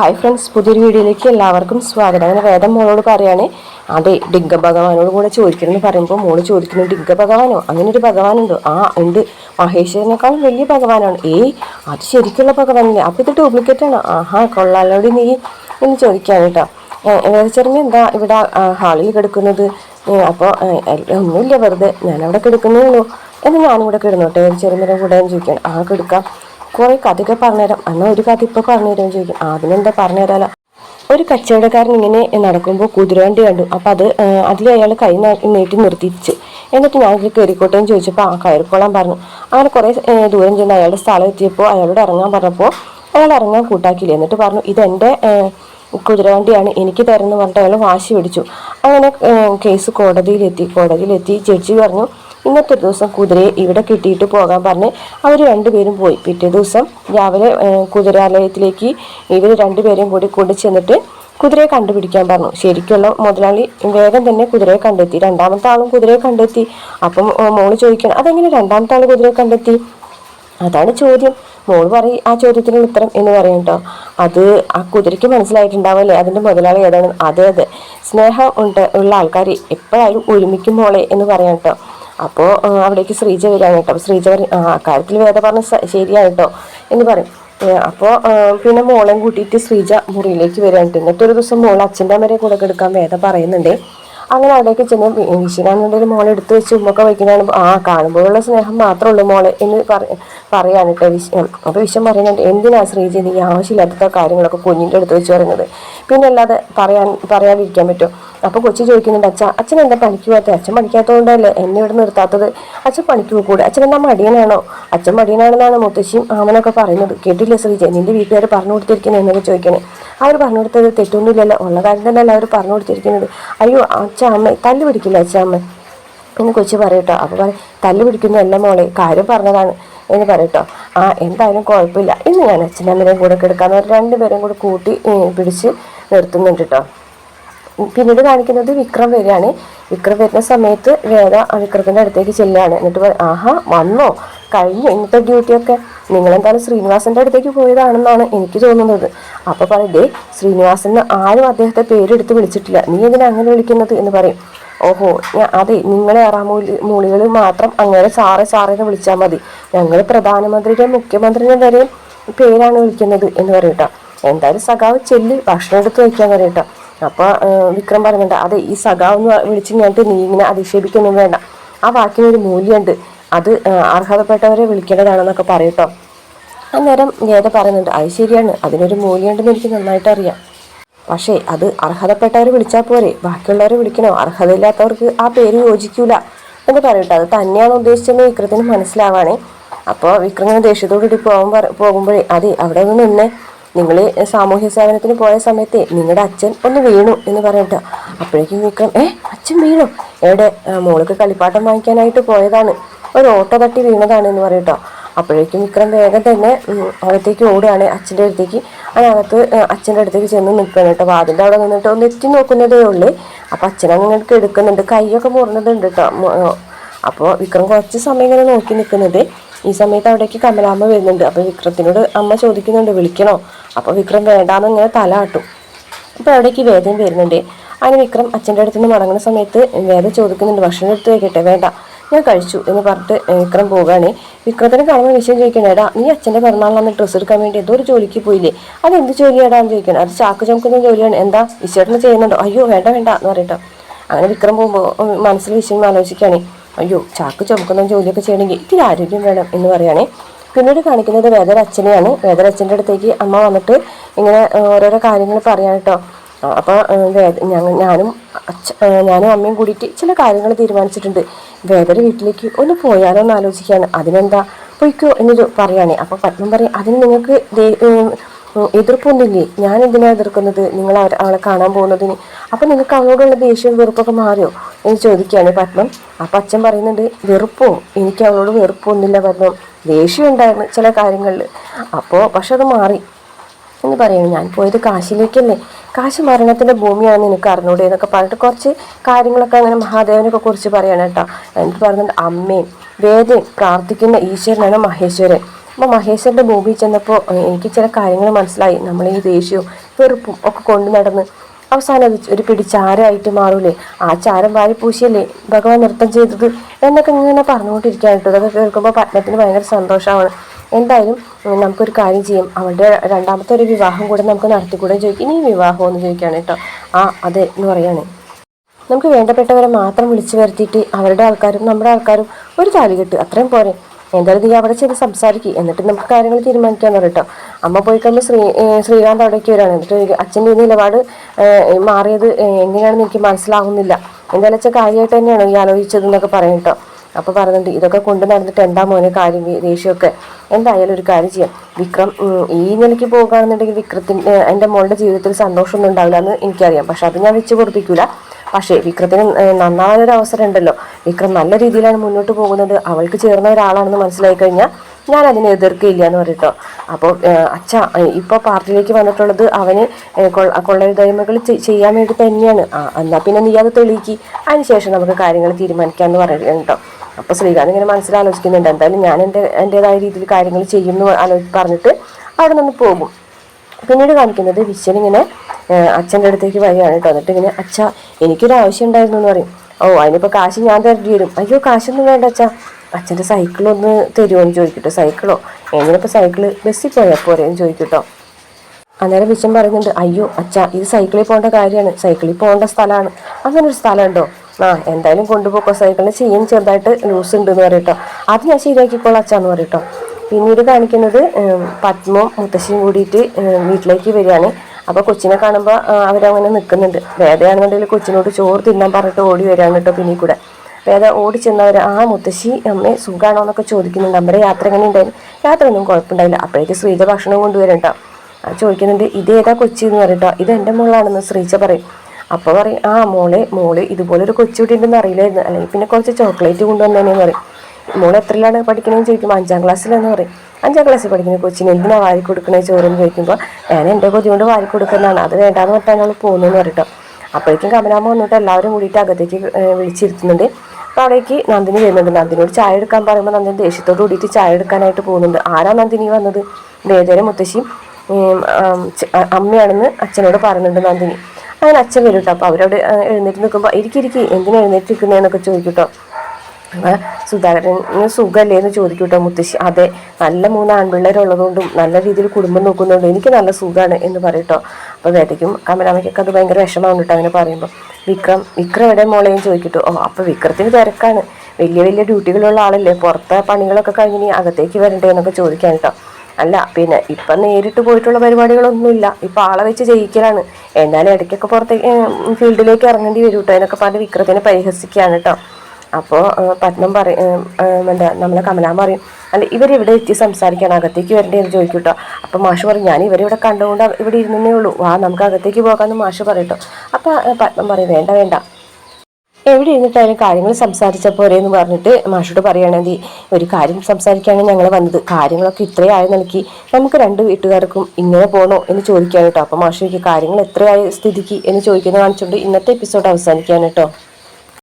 Hi friends പുതിയൊരു വീഡിയോയിലേക്ക് എല്ലാവർക്കും സ്വാഗതം. അങ്ങനെ വേദം മോളോട് പറയാണ് അതെ ഡിഗ്ഗ ഭഗവാനോട് കൂടെ ചോദിക്കണമെന്ന് പറയുമ്പോൾ മോൾ ചോദിക്കുന്നു ഡിഗ്ഗ ഭഗവാനോ അങ്ങനെ ഒരു ഭഗവാനുണ്ടോ. ആ ഉണ്ട്. മഹേശ്വരനേക്കാളും വലിയ ഭഗവാനാണ്. ഏയ് അത് ശരിക്കുള്ള ഭഗവാനല്ലേ? അപ്പോൾ ഇത് ഡ്യൂപ്ലിക്കേറ്റ് ആണ്? ആഹാ കൊള്ളാലോട് നീ എന്ന് ചോദിക്കാണ് കേട്ടോ വേദച്ചെറുമ എന്താ ഇവിടെ ഹാളിൽ കിടക്കുന്നത്? അപ്പോൾ ഒന്നുമില്ല വെറുതെ. ഞാനവിടെ കിടക്കുന്നേ ഉള്ളൂ. എന്ന് ഞാനിവിടെ കിടന്നോട്ടെ? ചെറുമിനെ കൂടെ ചോദിക്കുകയാണ് ആ കിടക്കാം. കുറെ കഥയൊക്കെ പറഞ്ഞുതരാം. എന്നാൽ ഒരു കഥ ഇപ്പൊ പറഞ്ഞുതരാമെന്ന് ചോദിക്കും. അതിനെന്താ പറഞ്ഞുതരാല. ഒരു കച്ചവടക്കാരൻ ഇങ്ങനെ നടക്കുമ്പോൾ കുതിരവണ്ടി കണ്ടു. അപ്പൊ അത് അതിൽ അയാൾ കൈ നീട്ടി നിർത്തിച്ച് എന്നിട്ട് ഞാൻ കയറിക്കോട്ടെ എന്ന് ചോദിച്ചപ്പോൾ ആ കയറിക്കോളാൻ പറഞ്ഞു. അങ്ങനെ കുറെ ദൂരം ചെന്ന് അയാളുടെ സ്ഥലം എത്തിയപ്പോൾ അയാളോട് ഇറങ്ങാൻ പറഞ്ഞപ്പോൾ അയാൾ ഇറങ്ങാൻ കൂട്ടാക്കിയില്ല. എന്നിട്ട് പറഞ്ഞു ഇതെന്റെ എന്റെ കുതിരവണ്ടിയാണ്. എനിക്ക് തരുന്നു പറഞ്ഞിട്ട് അയാൾ വാശി പിടിച്ചു. അങ്ങനെ കേസ് കോടതിയിലെത്തി. കോടതിയിലെത്തി. ജഡ്ജി പറഞ്ഞു ഇന്നത്തെ ദിവസം കുതിരയെ ഇവിടെ കിട്ടിയിട്ട് പോകാൻ പറഞ്ഞ് അവർ രണ്ടുപേരും പോയി. പിറ്റേ ദിവസം രാവിലെ കുതിരാലയത്തിലേക്ക് ഇവർ രണ്ടുപേരെയും കൂടി കൊണ്ടു ചെന്നിട്ട് കുതിരയെ കണ്ടുപിടിക്കാൻ പറഞ്ഞു. ശരിക്കുള്ള മുതലാളി വേഗം തന്നെ കുതിരയെ കണ്ടെത്തി. രണ്ടാമത്തെ ആളും കുതിരയെ കണ്ടെത്തി. അപ്പം മോൾ ചോദിക്കണം അതെങ്ങനെ രണ്ടാമത്തെ ആൾ കുതിരയെ കണ്ടെത്തി? അതാണ് ചോദ്യം. മോൾ പറയും ആ ചോദ്യത്തിനുള്ള ഉത്തരം എന്ന് പറയും കേട്ടോ അത് ആ കുതിരയ്ക്ക് മനസ്സിലായിട്ടുണ്ടാവല്ലേ അതിന്റെ മുതലാളി ഏതാണ്? അതെ അതെ. സ്നേഹം ഉണ്ട് ഉള്ള ആൾക്കാർ എപ്പോഴായാലും ഒരുമിക്കും മോളെ എന്ന് പറയാം കേട്ടോ അപ്പോൾ അവിടേക്ക് ശ്രീജ വരികയാണ് കേട്ടോ ശ്രീജ പറയും ആ കാര്യത്തിൽ വേദ പറഞ്ഞ ശരിയാണ് ശരിയാ കേട്ടോ എന്ന് പറയും. അപ്പോൾ പിന്നെ മോളെയും കൂട്ടിയിട്ട് ശ്രീജ മുറിയിലേക്ക് വരികയാണ് എന്നിട്ട് ഒരു ദിവസം മോൾ അച്ഛന്റെ അമ്മരെ കൂടെ കിടക്കാൻ വേദ പറയുന്നുണ്ട്. അങ്ങനെ അവിടേക്ക് ചെന്ന് വിശിനാന്നുണ്ടെങ്കിൽ മോളെ എടുത്തു വെച്ച് ഉമ്മൊക്കെ വയ്ക്കുന്നതാണ് ആ കാണുമ്പോഴുള്ള സ്നേഹം മാത്രമേ ഉള്ളൂ മോളെ എന്ന് പറ പറയാണ് കേട്ടോ വിശ അപ്പൊ വിഷം പറയുന്നുണ്ട് എന്തിനാ ശ്രീജി നീ ആവശ്യമില്ലാത്ത കാര്യങ്ങളൊക്കെ കുഞ്ഞിന്റെ അടുത്ത് വെച്ച് പറയുന്നത്? പിന്നെ അല്ലാതെ പറയാൻ പറയാതിരിക്കാൻ പറ്റുമോ? അപ്പൊ കൊച്ചു ചോദിക്കുന്നുണ്ട് അച്ഛ അച്ഛൻ എന്താ പണിക്ക് പോകാത്ത? അച്ഛൻ പണിക്കാത്തതുകൊണ്ടല്ലേ എന്നെ ഇവിടെ നിർത്താത്തത്? അച്ഛൻ പണിക്ക് പോകൂടെ അച്ഛൻ എന്താ മടിയനാണോ? അച്ഛൻ മടിയനാണെന്നാണ് മുത്തശ്ശിയും ആമനൊക്കെ പറയുന്നത്. കേട്ടില്ല ശ്രീജ? നിന്റെ വീട്ടുകാർ പറഞ്ഞു കൊടുത്തിരിക്കുന്നത് എന്നൊക്കെ ചോദിക്കണേ. അവർ പറഞ്ഞു കൊടുത്തത് തെറ്റൊന്നുമില്ലല്ലോ. ഉള്ള കാര്യം തന്നെയല്ല അവർ പറഞ്ഞു കൊടുത്തിരിക്കുന്നത് അയ്യോ അച്ഛ അമ്മ തല്ലു പിടിക്കില്ല അച്ഛ അമ്മ? എന്ന് കൊച്ചു പറയട്ടോ അപ്പോൾ പറയും തല്ലു പിടിക്കുന്നതല്ല മോളെ കാര്യം പറഞ്ഞതാണ് എന്ന് പറയട്ടോ ആ എന്തായാലും കുഴപ്പമില്ല. ഇന്ന് ഞാൻ അച്ഛന്റെ അമ്മയും കൂടെ കിടക്കാന്ന് പറഞ്ഞ് രണ്ടുപേരും കൂടെ കൂട്ടി പിടിച്ച് നിർത്തുന്നുണ്ട് കേട്ടോ പിന്നീട് കാണിക്കുന്നത് വിക്രം വരികയാണ്. വിക്രം വരുന്ന സമയത്ത് വേദ ആ വിക്രത്തിന്റെ അടുത്തേക്ക് ചെല്ലുകയാണ്. എന്നിട്ട് ആഹാ വന്നോ? കഴിഞ്ഞു? ഇന്നത്തെ ഡ്യൂട്ടിയൊക്കെ? നിങ്ങൾ എന്തായാലും ശ്രീനിവാസന്റെ അടുത്തേക്ക് പോയതാണെന്നാണ് എനിക്ക് തോന്നുന്നത്. അപ്പൊ പറയേ ശ്രീനിവാസന് ആരും അദ്ദേഹത്തെ പേരെടുത്ത് വിളിച്ചിട്ടില്ല. നീ എങ്ങനെ അങ്ങനെ വിളിക്കുന്നത് എന്ന് പറയും. ഓഹോ ഞാൻ അതെ നിങ്ങളെ ആറാമൂലി മൂളികൾ മാത്രം അങ്ങനെ സാറെ സാറേനെ വിളിച്ചാൽ മതി. ഞങ്ങൾ പ്രധാനമന്ത്രിയുടെ മുഖ്യമന്ത്രിനെ വരെ പേരാണ് വിളിക്കുന്നത് എന്ന് പറയട്ടോ എന്തായാലും സഖാവ് ചെല്ലി ഭക്ഷണം എടുത്ത് വയ്ക്കാൻ പറയട്ടോ അപ്പൊ വിക്രം പറയുന്നുണ്ട് അതെ ഈ സഖാവ് എന്ന് വിളിച്ച് ഞങ്ങൾക്ക് നീ ഇങ്ങനെ അധിക്ഷേപിക്കൊന്നും വേണ്ട. ആ വാക്കിനൊരു മൂല്യമുണ്ട് അത് അർഹതപ്പെട്ടവരെ വിളിക്കേണ്ടതാണെന്നൊക്കെ പറയട്ടോ അന്നേരം ഗേത പറയുന്നുണ്ട് അത് ശരിയാണ് അതിനൊരു മൂല്യമുണ്ടെന്ന് എനിക്ക് നന്നായിട്ട് അറിയാം പക്ഷേ അത് അർഹതപ്പെട്ടവർ വിളിച്ചാൽ പോരെ ബാക്കിയുള്ളവരെ വിളിക്കണോ? അർഹതയില്ലാത്തവർക്ക് ആ പേര് യോജിക്കൂല. എന്ന് പറയട്ടെ അത് തന്നെയാണ് ഉദ്ദേശിച്ചെന്ന് വിക്രത്തിന് മനസ്സിലാവാണേ. അപ്പോൾ വിക്രമിന് ദേഷ്യത്തോടുകൂടി പോകുമ്പോൾ പോകുമ്പോഴേ അതെ അവിടെ നിന്ന് നിന്നെ. നിങ്ങൾ സാമൂഹ്യ സേവനത്തിന് പോയ സമയത്തെ നിങ്ങളുടെ അച്ഛൻ ഒന്ന് വീണു എന്ന് പറയട്ടെ അപ്പോഴേക്കും വിക്രം ഏ അച്ഛൻ വീണു? എവിടെ? "ആ, മോൾക്ക് കളിപ്പാട്ടം വാങ്ങിക്കാനായിട്ട് പോയതാണ്. ഒരു ഓട്ടോ തട്ടി വീണതാണ് എന്ന് പറയട്ടോ അപ്പോഴേക്കും വിക്രം വേഗം തന്നെ അകത്തേക്ക് ഓടുകയാണ്. അച്ഛന്റെ അടുത്തേക്ക് അതിനകത്ത് അച്ഛന്റെ അടുത്തേക്ക് ചെന്ന് നിൽക്കുകയാണ് കേട്ടോ. വാതിന്റെ അവിടെ നിന്നിട്ട് ഒന്ന് എത്തി നോക്കുന്നതേ ഉള്ളൂ. അപ്പോൾ അച്ഛൻ അങ്ങോട്ട് എടുക്കുന്നുണ്ട് കൈയൊക്കെ മുറിഞ്ഞതുണ്ട് കേട്ടോ. അപ്പോൾ വിക്രം കുറച്ച് സമയം ഇങ്ങനെ നോക്കി നിൽക്കുന്നത്. ഈ സമയത്ത് അവിടേക്ക് കമലാമ്മ വരുന്നുണ്ട്. അപ്പോൾ വിക്രത്തിനോട് അമ്മ ചോദിക്കുന്നുണ്ട് വിളിക്കണോ? അപ്പോൾ വിക്രം വേണ്ടാന്ന് ഇങ്ങനെ തല ആട്ടും അപ്പോൾ അവിടേക്ക് വേദന വരുന്നുണ്ട്. അങ്ങനെ വിക്രം അച്ഛന്റെ അടുത്ത് നിന്ന് മടങ്ങുന്ന സമയത്ത് വേദം ചോദിക്കുന്നുണ്ട് ഭക്ഷണം എടുത്ത് വയ്ക്കട്ടെ വേണ്ട. ഞാൻ കഴിച്ചു എന്ന് പറഞ്ഞിട്ട് വിക്രം പോവുകയാണ്. വിക്രത്തിന് കാണുമ്പോൾ വിഷയം ചോദിക്കണേ എടാ നീ അച്ഛന്റെ പിറന്നാളിലാണ് ഡ്രസ്സ് എടുക്കാൻ വേണ്ടി എന്തോ ഒരു ജോലിക്ക് പോയില്ലേ? അത് എന്ത് ജോലിയാടാന്ന് ചോദിക്കണം അത് ചാക്ക് ചമക്കുന്ന ജോലിയാണ്. എന്താ? വിശ്വട്ടിന് ചെയ്യുന്നുണ്ടോ? അയ്യോ വേണ്ട വേണ്ട എന്ന് പറയട്ടോ അങ്ങനെ വിക്രം പോകുമ്പോൾ മനസ്സിൽ വിഷയം ആലോചിക്കുകയാണ്. അയ്യോ ചാക്ക് ചുമക്കുന്ന ജോലിയൊക്കെ ചെയ്യണമെങ്കിൽ ഇത്തിരി ആരോഗ്യം വേണം എന്ന് പറയുകയാണേ. പിന്നീട് കാണിക്കുന്നത് വേദര അച്ഛനെയാണ് വേദര അച്ഛന്റെ അടുത്തേക്ക് അമ്മ വന്നിട്ട് ഇങ്ങനെ ഓരോരോ കാര്യങ്ങൾ പറയാൻ കേട്ടോ. അപ്പോൾ ഞങ്ങൾ ഞാനും ഞാനും അമ്മയും കൂടിയിട്ട് ചില കാര്യങ്ങൾ തീരുമാനിച്ചിട്ടുണ്ട്. വേദര വീട്ടിലേക്ക് ഒന്ന് പോയാലോ എന്ന് ആലോചിക്കുകയാണ്. അതിനെന്താ പൊയ്ക്കോ എന്നൊരു പറയുകയാണ് അപ്പോൾ പത്മം പറയും അതിന് നിങ്ങൾക്ക് എതിർപ്പൊന്നുമില്ലേ? ഞാൻ എന്തിനാണ് എതിർക്കുന്നത്? നിങ്ങൾ അവളെ കാണാൻ പോകുന്നതിന്. അപ്പം നിങ്ങൾക്ക് അവളോടുള്ള ദേഷ്യവും വെറുപ്പൊക്കെ മാറിയോ? എന്ന് ചോദിക്കുകയാണ് പത്മം അപ്പം അച്ഛൻ പറയുന്നുണ്ട് വെറുപ്പോ? എനിക്ക് അവളോട് വെറുപ്പൊന്നുമില്ല പത്മം ദേഷ്യം ഉണ്ടായിരുന്നു ചില കാര്യങ്ങളിൽ. അപ്പോൾ പക്ഷെ അത് മാറി. എന്ന് പറയുന്നു ഞാൻ പോയത് കാശിലേക്കല്ലേ? കാശി മരണത്തിന്റെ ഭൂമിയാണെന്ന് എനിക്ക് അറിഞ്ഞൂടെ എന്നൊക്കെ പറഞ്ഞിട്ട് കുറച്ച് കാര്യങ്ങളൊക്കെ അങ്ങനെ മഹാദേവനൊക്കെ കുറിച്ച് പറയണം കേട്ടോ. എന്നിട്ട് പറഞ്ഞിട്ട്? അമ്മയും വേദയും പ്രാർത്ഥിക്കുന്ന ഈശ്വരനാണ് മഹേശ്വരൻ. അപ്പോൾ മഹേശ്വരന്റെ ഭൂമി ചെന്നപ്പോൾ എനിക്ക് ചില കാര്യങ്ങൾ മനസ്സിലായി. നമ്മൾ ഈ ദേഷ്യവും വെറുപ്പും ഒക്കെ കൊണ്ടു നടന്ന് അവസാനം അത് ഒരു പിടി ചാരമായിട്ട് മാറൂലേ? ആ ചാരം വാരി പൂശിയല്ലേ? ഭഗവാൻ നൃത്തം ചെയ്തത് എന്നൊക്കെ ഇങ്ങനെ പറഞ്ഞുകൊണ്ടിരിക്കുകയാണ് കേട്ടോ. അതൊക്കെ കേൾക്കുമ്പോൾ പത്മത്തിന് ഭയങ്കര സന്തോഷമാണ്. എന്തായാലും നമുക്കൊരു കാര്യം ചെയ്യും. അവളുടെ രണ്ടാമത്തെ ഒരു വിവാഹം കൂടെ നമുക്ക് നടത്തിക്കൂടെ ചോദിക്കും. ഇനി വിവാഹം എന്ന് ചോദിക്കുകയാണ് കേട്ടോ. ആ അതെ എന്ന് പറയുകയാണ്. നമുക്ക് വേണ്ടപ്പെട്ടവരെ മാത്രം വിളിച്ചു വരുത്തിയിട്ട് അവരുടെ ആൾക്കാരും നമ്മുടെ ആൾക്കാരും ഒരു താലി കെട്ട്. അത്രയും പോരെ. എന്തായാലും നീ അവിടെ ചെന്ന് സംസാരിക്കും. എന്നിട്ട് നമുക്ക് കാര്യങ്ങൾ തീരുമാനിക്കാന്ന് പറയട്ടോ അമ്മ പോയി കഴിഞ്ഞാൽ ശ്രീ ശ്രീകാന്ത് അവിടേക്ക് വരാണ് എന്നിട്ട് അച്ഛന്റെ നിലപാട് മാറിയത് എങ്ങനെയാണെന്ന് എനിക്ക് മനസ്സിലാവുന്നില്ല. എന്തായാലും അച്ഛൻ കാര്യമായിട്ട് തന്നെയാണ് ഈ ആലോചിച്ചത് എന്നൊക്കെ പറയും കേട്ടോ. അപ്പോൾ പറഞ്ഞിട്ട് ഇതൊക്കെ കൊണ്ട് നടന്നിട്ട് എന്താ മോനെ കാര്യം? ദേഷ്യമൊക്കെ. എന്തായാലും ഒരു കാര്യം ചെയ്യാം. വിക്രം ഈ നിലയ്ക്ക് പോകുകയാണെന്നുണ്ടെങ്കിൽ വിക്രത്തിന്റെ എന്റെ മോളുടെ ജീവിതത്തിൽ സന്തോഷമൊന്നും ഉണ്ടാവില്ല എന്ന് എനിക്കറിയാം. പക്ഷെ അത് ഞാൻ വെച്ച് പൊറപ്പിക്കൂല. പക്ഷേ വിക്രത്തിന് നന്നാവാനൊരു അവസരം ഉണ്ടല്ലോ. വിക്രം നല്ല രീതിയിലാണ് മുന്നോട്ട് പോകുന്നത്. അവൾക്ക് ചേർന്ന ഒരാളാണെന്ന് മനസ്സിലായി കഴിഞ്ഞാൽ ഞാൻ അതിനെ എതിർക്കില്ല എന്ന് പറയട്ടോ അപ്പോൾ അച്ഛ ഇപ്പോൾ പാർട്ടിയിലേക്ക് വന്നിട്ടുള്ളത് അവന് കൊള്ളരുതായ്മകൾ ചെയ്യാൻ വേണ്ടി തന്നെയാണ്. ആ എന്നാൽ പിന്നെ നീ അത് തെളിയിക്കി. അതിനുശേഷം നമുക്ക് കാര്യങ്ങൾ തീരുമാനിക്കാമെന്ന് പറയുന്നുണ്ടോ അപ്പോൾ ശ്രീകാന്ത് ഇങ്ങനെ മനസ്സിലാലോചിക്കുന്നുണ്ട്. എന്തായാലും ഞാൻ എന്റെ എന്റെതായ രീതിയിൽ കാര്യങ്ങൾ ചെയ്യുമെന്ന് ആലോ പറഞ്ഞിട്ട് അവിടെ നിന്ന് പോകും. പിന്നീട് കാണിക്കുന്നത് വിശ്വൻ ഇങ്ങനെ അച്ഛന്റെ അടുത്തേക്ക് വരികയാണ് കേട്ടോ. എന്നിട്ട് ഇങ്ങനെ അച്ഛ എനിക്കൊരു ആവശ്യം ഉണ്ടായിരുന്നു എന്ന് പറയും. ഓ അതിനിപ്പോൾ കാശ് ഞാൻ തരേണ്ടി വരും അയ്യോ കാശൊന്നും വേണ്ട അച്ഛാ. അച്ഛന്റെ സൈക്കിളൊന്ന് തരുമോ എന്ന് ചോദിക്കട്ടോ. സൈക്കിളോ? എങ്ങനെയിപ്പോൾ സൈക്കിൾ ബസ്സിൽ പോയാൽ പോരെ എന്ന് ചോദിക്കട്ടോ. അന്നേരം വിശ്വൻ പറയുന്നുണ്ട് അയ്യോ അച്ഛാ ഇത് സൈക്കിളിൽ പോകേണ്ട കാര്യമാണ്. സൈക്കിളിൽ പോകേണ്ട സ്ഥലമാണ്. അങ്ങനൊരു സ്ഥലമുണ്ടോ? ആ എന്തായാലും കൊണ്ടുപോക്കോ സൈക്കിളിന് ചെയിൻ ചെറുതായിട്ട് ലൂസ് ഉണ്ട് എന്ന് പറയട്ടോ. അത് ഞാൻ ശരിയാക്കിക്കോളാം അച്ഛാന്ന് പറയട്ടോ. പിന്നീട് കാണിക്കുന്നത് പത്മം പത്മവും മുത്തശ്ശിയും കൂടിയിട്ട് വീട്ടിലേക്ക് വരികയാണ്. അപ്പോൾ കൊച്ചിനെ കാണുമ്പോൾ അവരങ്ങനെ നിൽക്കുന്നുണ്ട് വേദയാണെന്നുണ്ടെങ്കിൽ കൊച്ചിനോട് ചോറ് തിന്നാൻ പറഞ്ഞിട്ട് ഓടി വരികയാണ് കേട്ടോ പിന്നീ കൂടെ. വേദ ഓടി ചെന്നവർ ആ മുത്തശ്ശി അമ്മേ സുഖാണോ? എന്നൊക്കെ ചോദിക്കുന്നുണ്ട്. അമ്മയുടെ യാത്ര എങ്ങനെ ഉണ്ടായിരുന്നു? യാത്ര ഒന്നും കുഴപ്പമുണ്ടായില്ല. അപ്പോഴേക്ക് ശ്രീജ ഭക്ഷണം കൊണ്ടുവരണ്ട ചോദിക്കുന്നുണ്ട് ഇതേതാ കൊച്ചി? എന്ന് പറയട്ടോ. ഇത് എന്റെ മോളാണെന്ന് ശ്രീജ പറയും. അപ്പോൾ പറയും ആ മോളെ മോൾ ഇതുപോലെ ഒരു കൊച്ചുകുട്ടി ഉണ്ടെന്ന് അറിയില്ലായിരുന്നു. അല്ലെങ്കിൽ പിന്നെ കുറച്ച് ചോക്ലേറ്റ് കൊണ്ടുവന്നേനെന്ന് പറയും. മോൾ എത്രയിലാണ് പഠിക്കണമെന്ന് ചോദിക്കുമ്പോൾ അഞ്ചാം ക്ലാസ്സിലെന്ന് പറയും. അഞ്ചാം ക്ലാസ്സിൽ പഠിക്കുന്ന കൊച്ചിന് എന്തിനാണ് വാരി കൊടുക്കണേ ചോറെന്ന് ചോദിക്കുമ്പോൾ ഞാൻ എന്റെ കൊതി കൊണ്ട് വാരി കൊടുക്കുന്നതാണ്. അത് വേണ്ടാന്ന് പറഞ്ഞാൽ ഞങ്ങൾ പോകുന്നതെന്ന് പറയട്ടോ അപ്പോഴേക്കും കമലാമ്മ വന്നിട്ട് എല്ലാവരും കൂടിയിട്ട് അകത്തേക്ക് വിളിച്ചിരുത്തുന്നുണ്ട്. അപ്പോൾ അവിടേക്ക് നന്ദിനി വരുന്നുണ്ട്. നന്ദിനോട് ചായ എടുക്കാൻ പറയുമ്പോൾ നന്ദിനി ദേഷ്യത്തോട് കൂടിയിട്ട് ചായ എടുക്കാനായിട്ട് പോകുന്നുണ്ട്. ആരാ നന്ദിനി വന്നത്? വേദന മുത്തശ്ശിയും അമ്മയാണെന്ന് അച്ഛനോട് പറയുന്നുണ്ട് നന്ദിനി. അങ്ങനെ അച്ഛൻ വരും കേട്ടോ അപ്പോൾ അവരോട് ആ, എഴുന്നേറ്റ് നിൽക്കുമ്പോൾ ഇരിക്കിരിക്കി എന്തിനാ എഴുന്നേറ്റ് നിൽക്കുന്നതെന്നൊക്കെ ചോദിക്കും സുധാകരന് സുഖമല്ലേ എന്ന് ചോദിക്കും മുത്തശ്ശി. അതെ നല്ല മൂന്ന് ആൺപിള്ളേരുള്ളതുകൊണ്ടും നല്ല രീതിയിൽ കുടുംബം നോക്കുന്നതുകൊണ്ടും എനിക്ക് നല്ല സുഖമാണ് എന്ന് പറയട്ടോ. അപ്പോൾ വേദയ്ക്കും കമലാമയ്ക്കൊക്കെ അത് ഭയങ്കര വിഷമമാണ് കേട്ടോ അങ്ങനെ പറയുമ്പോൾ വിക്രം വിക്രം എവിടെ മോളെയും ചോദിക്കട്ടോ. ഓ അപ്പോൾ വിക്രത്തിന് തിരക്കാണ്. വലിയ വലിയ ഡ്യൂട്ടികളുള്ള ആളല്ലേ. പുറത്തെ പണികളൊക്കെ കഴിഞ്ഞ് അകത്തേക്ക് വരണ്ടേ എന്നൊക്കെ ചോദിക്കാൻ കേട്ടോ അല്ല പിന്നെ ഇപ്പം നേരിട്ട് പോയിട്ടുള്ള പരിപാടികളൊന്നുമില്ല. ഇപ്പം ആളെ വെച്ച് ജയിക്കലാണ്. എന്നാലും ഇടയ്ക്കൊക്കെ പുറത്തേക്ക് ഫീൽഡിലേക്ക് ഇറങ്ങേണ്ടി വരും കേട്ടോ എന്നൊക്കെ പറഞ്ഞ് വിക്രത്തിനെ പരിഹസിക്കുകയാണ് കേട്ടോ അപ്പോൾ പത്മം പറയും എന്താ നമ്മളെ കമലാൻ പറയും അല്ല ഇവരിവിടെ എത്തി സംസാരിക്കാൻ അകത്തേക്ക് വരണ്ടേ എന്ന് ചോദിക്കും കേട്ടോ അപ്പോൾ മാഷ് പറയും ഞാൻ ഇവരിവിടെ കണ്ടുകൊണ്ട് ഇവിടെ ഇരുന്നേ ഉള്ളൂ. വാ നമുക്ക് അകത്തേക്ക് പോകാമെന്ന് മാഷ് പറയട്ടോ അപ്പം അപ്പോൾ പത്മം പറയും വേണ്ട വേണ്ട. എവിടെ ഇരുന്നിട്ടായാലും കാര്യങ്ങൾ സംസാരിച്ച പോലെ എന്ന് പറഞ്ഞിട്ട് മാഷോട് പറയുകയാണെങ്കിൽ ഒരു കാര്യം സംസാരിക്കാനാണ് ഞങ്ങൾ വന്നത്. കാര്യങ്ങളൊക്കെ ഇത്രയായ നിലയ്ക്ക് നമുക്ക് രണ്ട് വീട്ടുകാർക്കും ഇങ്ങനെ പോകണോ എന്ന് ചോദിക്കാൻ കേട്ടോ അപ്പോൾ മാഷ് കാര്യങ്ങൾ എത്രയായ സ്ഥിതിക്ക് എന്ന് ചോദിക്കുന്നത് കാണിച്ചുകൊണ്ട് ഇന്നത്തെ എപ്പിസോഡ് അവസാനിക്കാൻ കേട്ടോ